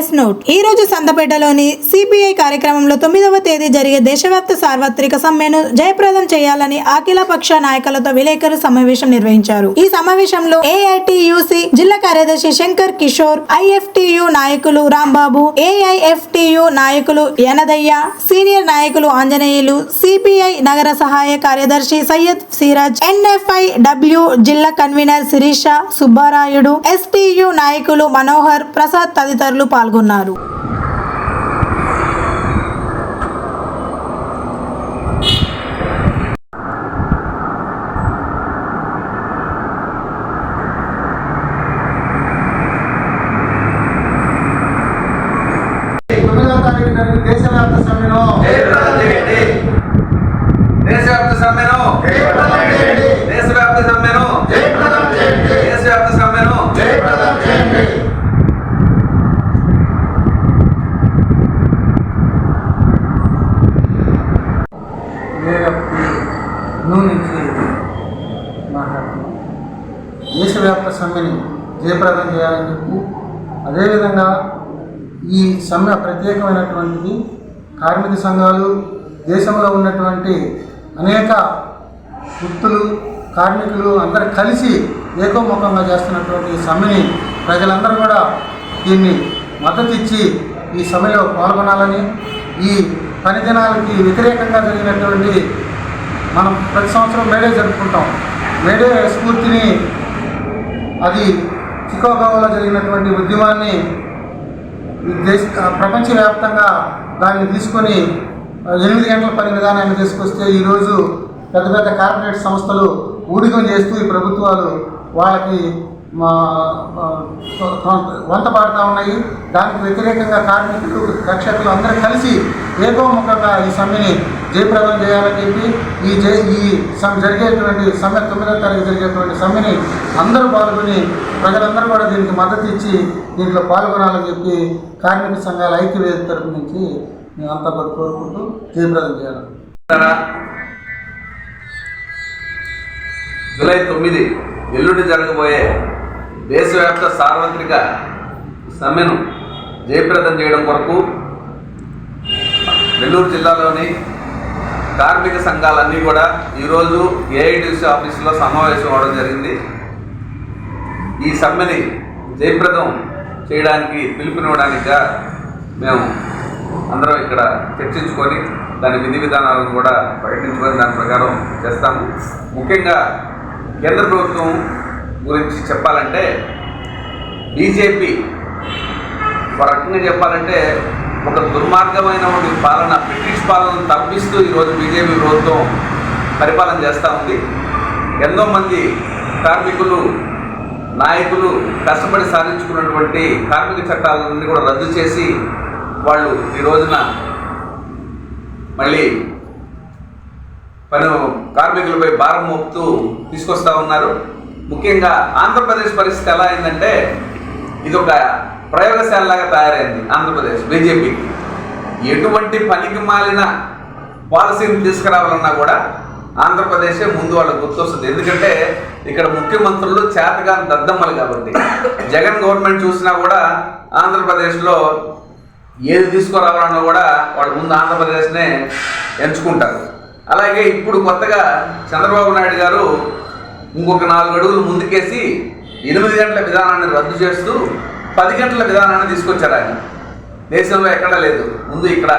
Press note. ఈ రోజు సంతపేటలోని CPI కార్యక్రమంలో తొమ్మిదవ తేదీ జరిగే దేశవ్యాప్త సార్వత్రిక సమ్మెను జయప్రదం చేయాలని అఖిలపక్ష నాయకులతో విలేకరు సమావేశం నిర్వహించారు. ఈ సమావేశంలో ఏఐటియుసి జిల్లా కార్యదర్శి శంకర్ కిషోర్ ఐఎఫ్టియు నాయకులు రాంబాబు ఏఐఎఫ్టియు నాయకులు యనదయ్య సీనియర్ నాయకులు ఆంజనేయులు సిపిఐ నగర సహాయ కార్యదర్శి సయ్యద్ సిరాజ్ ఎన్ఎఫ్ఐ డబ్ల్యూ జిల్లా కన్వీనర్ శిరీష సుబ్బారాయుడు ఎస్టియు నాయకులు మనోహర్ ప్రసాద్ తదితరులు పాల్గొన్నారు. జరిగిన దేశవ్యాప్త సమ్మెను. దేశవ్యాప్త సమ్మెను జయప్రదం చేయండి. దేశవ్యాప్త సమ్మెను జయప్రదం చేయండి. దేశవ్యాప్త సమ్మెను జయప్రదం చేయండి. నుంచి మాట్లాడుతున్నాం దేశవ్యాప్త సమ్మెని జయప్రదం చేయాలని చెప్పి. అదేవిధంగా ఈ సమ్మె ప్రత్యేకమైనటువంటిది. కార్మిక సంఘాలు దేశంలో ఉన్నటువంటి అనేక వృత్తులు కార్మికులు అందరు కలిసి ఏకోముఖంగా చేస్తున్నటువంటి ఈ సమ్మెని ప్రజలందరూ కూడా దీన్ని మద్దతు ఇచ్చి ఈ సమ్మెలో పాల్గొనాలని ఈ పని దినాలకి వ్యతిరేకంగా జరిగినటువంటి మనం ప్రతి సంవత్సరం మేడే జరుపుకుంటాం. మేడే స్ఫూర్తిని అది చికాగోలో జరిగినటువంటి ఉద్యమాన్ని దేశ ప్రపంచవ్యాప్తంగా దాన్ని తీసుకొని ఎనిమిది గంటల పని విధానాన్ని తీసుకొస్తే ఈరోజు పెద్ద పెద్ద కార్పొరేట్ సంస్థలు ఊడిగం చేస్తూ ఈ ప్రభుత్వాలు వాళ్ళకి మా వంత పాడుతూ ఉన్నాయి. దానికి వ్యతిరేకంగా కార్మికులు రక్షకులు అందరూ కలిసి ఏకోముఖంగా ఈ సమ్మెని జయప్రదం చేయాలని చెప్పి ఈ జయ ఈ సమ్ జరిగేటువంటి సమ్మె తొమ్మిదో తారీఖు జరిగేటువంటి సమ్మెని అందరూ పాల్గొని ప్రజలందరూ కూడా దీనికి మద్దతు ఇచ్చి దీంట్లో పాల్గొనాలని చెప్పి కార్మిక సంఘాల ఐక్యవేదిక తరపు నుంచి మేము అంతా కూడా కోరుకుంటూ జయప్రదం చేయాలి. జూలై తొమ్మిది ఎల్లుండి జరగబోయే దేశవ్యాప్త సార్వత్రిక సమ్మెను జయప్రదం చేయడం కొరకు నెల్లూరు జిల్లాలోని కార్మిక సంఘాలన్నీ కూడా ఈరోజు ఏఐటిసి ఆఫీసులో సమావేశం అవడం జరిగింది. ఈ సమ్మెని జయప్రదం చేయడానికి పిలుపునివ్వడానికిగా మేము అందరం ఇక్కడ చర్చించుకొని దాని విధి విధానాలను కూడా ప్రకటించుకొని దాని ప్రకారం చేస్తాము. ముఖ్యంగా కేంద్ర ప్రభుత్వం గురించి చెప్పాలంటే బీజేపీ ఒక రకంగా చెప్పాలంటే ఒక దుర్మార్గమైన పాలన బ్రిటిష్ పాలనను తప్పిస్తూ ఈరోజు బీజేపీ ప్రభుత్వం పరిపాలన చేస్తూ ఉంది. ఎంతోమంది కార్మికులు నాయకులు కష్టపడి సాధించుకున్నటువంటి కార్మిక చట్టాలన్నీ కూడా రద్దు చేసి వాళ్ళు ఈ రోజున మళ్ళీ పని కార్మికులపై భారం మోపుతూ తీసుకొస్తా ఉన్నారు. ముఖ్యంగా ఆంధ్రప్రదేశ్ పరిస్థితి ఎలా అయిందంటే ఇది ఒక ప్రయోగశాలలాగా తయారైంది ఆంధ్రప్రదేశ్ బీజేపీకి ఎటువంటి పనికి మాలిన పాలసీని తీసుకురావాలన్నా కూడా ఆంధ్రప్రదేశే ముందు వాళ్ళకి గుర్తొస్తుంది. ఎందుకంటే ఇక్కడ ముఖ్యమంత్రులు చేతగాని దద్దమ్మలు కాబట్టి. జగన్ గవర్నమెంట్ చూసినా కూడా ఆంధ్రప్రదేశ్లో ఏది తీసుకురావాలన్నా కూడా వాళ్ళు ముందు ఆంధ్రప్రదేశ్నే ఎంచుకుంటారు. అలాగే ఇప్పుడు కొత్తగా చంద్రబాబు నాయుడు గారు ఇంకొక నాలుగు అడుగులు ముందుకేసి ఎనిమిది గంటల విధానాన్ని రద్దు చేస్తూ పది గంటల విధానాన్ని తీసుకొచ్చారు ఆయన. దేశంలో ఎక్కడా లేదు. ముందు ఇక్కడ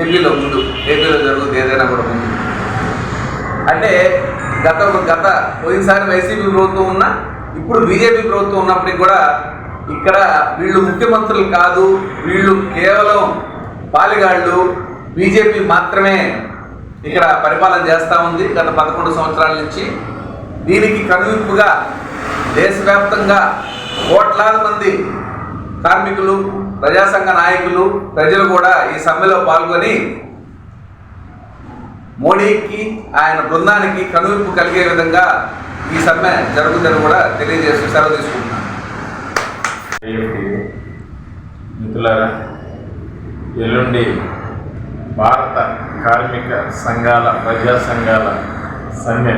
ఏపీలో ముందు. ఏపీలో జరుగుతుంది ఏదైనా కూడా ముందు. అంటే గత గత పోయినసారి వైసీపీ ప్రభుత్వం ఉన్నా ఇప్పుడు బీజేపీ ప్రభుత్వం ఉన్నప్పటికి కూడా ఇక్కడ వీళ్ళు ముఖ్యమంత్రులు కాదు వీళ్ళు కేవలం పాలిగాళ్ళు. బీజేపీ మాత్రమే ఇక్కడ పరిపాలన చేస్తూ ఉంది గత పదకొండు సంవత్సరాల నుంచి. దీనికి కనువిప్పుగా దేశవ్యాప్తంగా కోట్లాది మంది కార్మికులు ప్రజాసంఘ నాయకులు ప్రజలు కూడా ఈ సమ్మెలో పాల్గొని మోడీకి ఆయన బృందానికి కనువిప్పు కలిగే విధంగా ఈ సమ్మె జరుగుతుందని కూడా తెలియజేస్తూ సెలవు తీసుకుంటున్నాను. మిత్రులారా ఎల్లుండి భారత కార్మిక సంఘాల ప్రజా సంఘాల సమ్మె.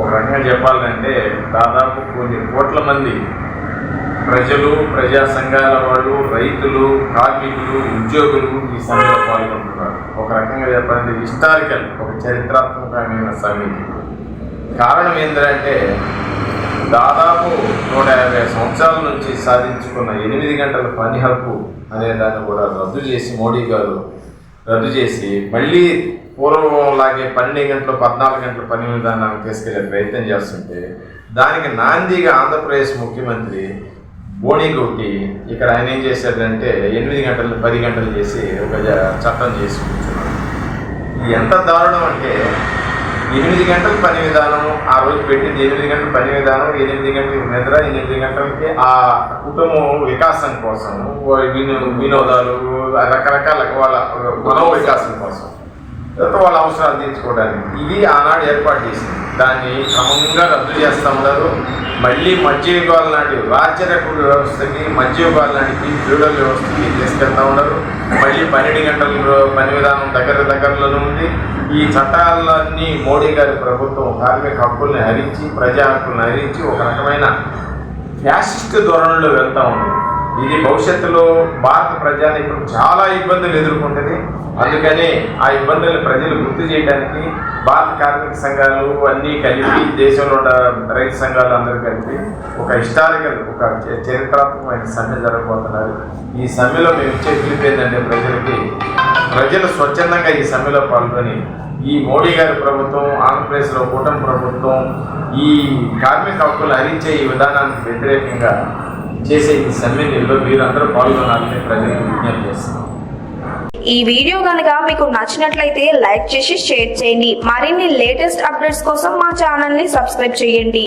ఒక రకంగా చెప్పాలంటే దాదాపు కొన్ని కోట్ల మంది ప్రజలు ప్రజా సంఘాల వాళ్ళు రైతులు కార్మికులు ఉద్యోగులు ఈ సమ్మెలో పాల్గొంటున్నారు. ఒక రకంగా చెప్పాలంటే హిస్టారికల్ ఒక చరిత్రాత్మకమైన సమ్మె కారణం ఏంటంటే దాదాపు నూట యాభై సంవత్సరాల నుంచి సాధించుకున్న ఎనిమిది గంటల పని హక్కు అనే దాన్ని కూడా రద్దు చేసి మోడీ గారు రద్దు చేసి మళ్ళీ పూర్వం లాగే పన్నెండు గంటలు పద్నాలుగు గంటల పని విధానాన్ని తీసుకెళ్ళే ప్రయత్నం చేస్తుంటే దానికి నాందిగా ఆంధ్రప్రదేశ్ ముఖ్యమంత్రి బోడీ కొట్టి ఇక్కడ ఆయన ఏం చేశాడంటే ఎనిమిది గంటలు పది గంటలు చేసి ఒక చట్టం చేసి కూర్చున్నాడు ఎంత దారుణం అంటే ఎనిమిది గంటల పని విధానం ఆ రోజు పెట్టింది ఎనిమిది గంటల పని విధానం ఎనిమిది గంటల నిద్ర ఎనిమిది గంటలకి ఆ కుటుంబం వికాసం కోసం వినోదాలు రకరకాల వాళ్ళ మనో వికాసం కోసం. వాళ్ళ అవసరాలు తీర్చుకోవడానికి. ఇది ఆనాడు ఏర్పాటు చేసింది. దాన్ని క్రమంగా రద్దు చేస్తూ ఉన్నారు. మళ్ళీ మధ్యయుగాల నాటి రాజ్యరక వ్యవస్థకి మధ్యయుగాల నాటికి ఫ్యూడల్ వ్యవస్థకి తీసుకెళ్తా ఉన్నారు. మళ్ళీ పన్నెండు గంటల పని విధానం దగ్గర దగ్గరలోనే ఉంది. ఈ చట్టాలన్నీ మోడీ గారి ప్రభుత్వం కార్మిక హక్కుల్ని హరించి ప్రజా హక్కుల్ని హరించి ఒక రకమైన ఫ్యాసిస్ట్ ధోరణిలో వెళ్తూ ఉంది. ఇది భవిష్యత్తులో భారత ప్రజానీకం చాలా ఇబ్బందులు ఎదుర్కొంటుంది. అందుకని ఆ ఇబ్బందులను ప్రజలు గుర్తు చేయడానికి భారత కార్మిక సంఘాలు అన్నీ కలిపి దేశంలో ఉన్న రైతు సంఘాలు అందరూ కలిపి ఒక హిస్టారికల్ ఒక చరిత్రాత్మకమైన సమ్మె జరగబోతున్నారు. ఈ సమ్మెలో మేము ఇచ్చే పిలుపు ఏంటంటే ప్రజలకి ప్రజలు స్వచ్ఛందంగా ఈ సమ్మెలో పాల్గొని ఈ మోడీ గారి ప్రభుత్వం ఆంధ్రప్రదేశ్లో కూటమి ప్రభుత్వం ఈ కార్మిక హక్కులు హరించే ఈ విధానానికి వ్యతిరేకంగా చేసే ఈ సమ్మెలో మీరందరూ పాల్గొనాలని ప్రజలకు విజ్ఞప్తి చేస్తున్నాం. ఈ వీడియో కనుక మీకు నచ్చినట్లయితే లైక్ చేసి షేర్ చేయండి. మరిన్ని లేటెస్ట్ అప్డేట్స్ కోసం మా ఛానల్ని సబ్స్క్రైబ్ చేయండి.